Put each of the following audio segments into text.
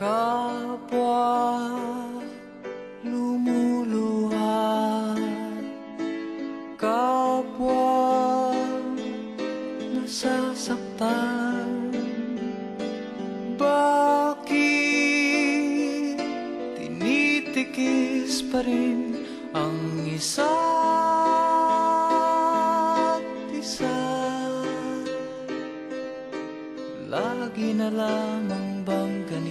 kapwa lumuluha kapwa nasasaktan. Bakit tinitikis pa rin ang isa't isa? Lagi na lamang bang ganito?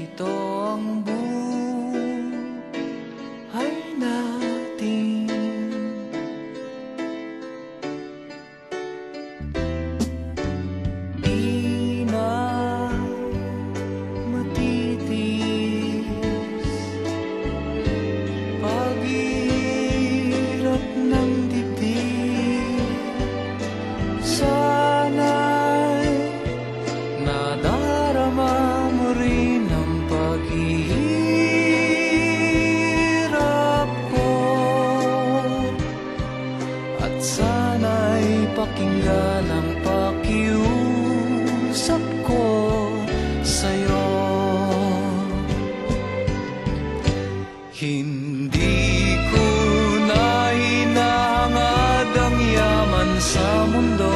ka ng pakiusap ko Hindi ko na hinahangad ang yaman sa mundo.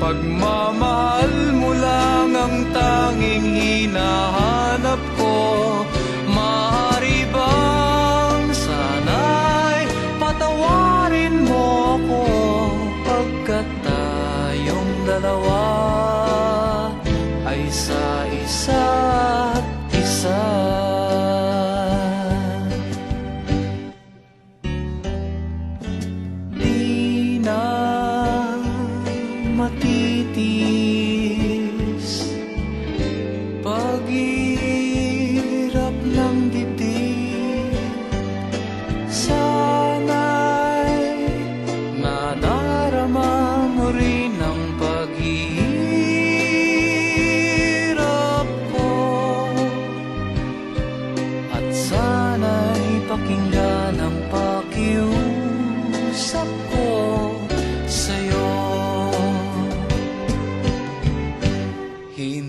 Pagmamahal mo lang ang tanging matitiyak 天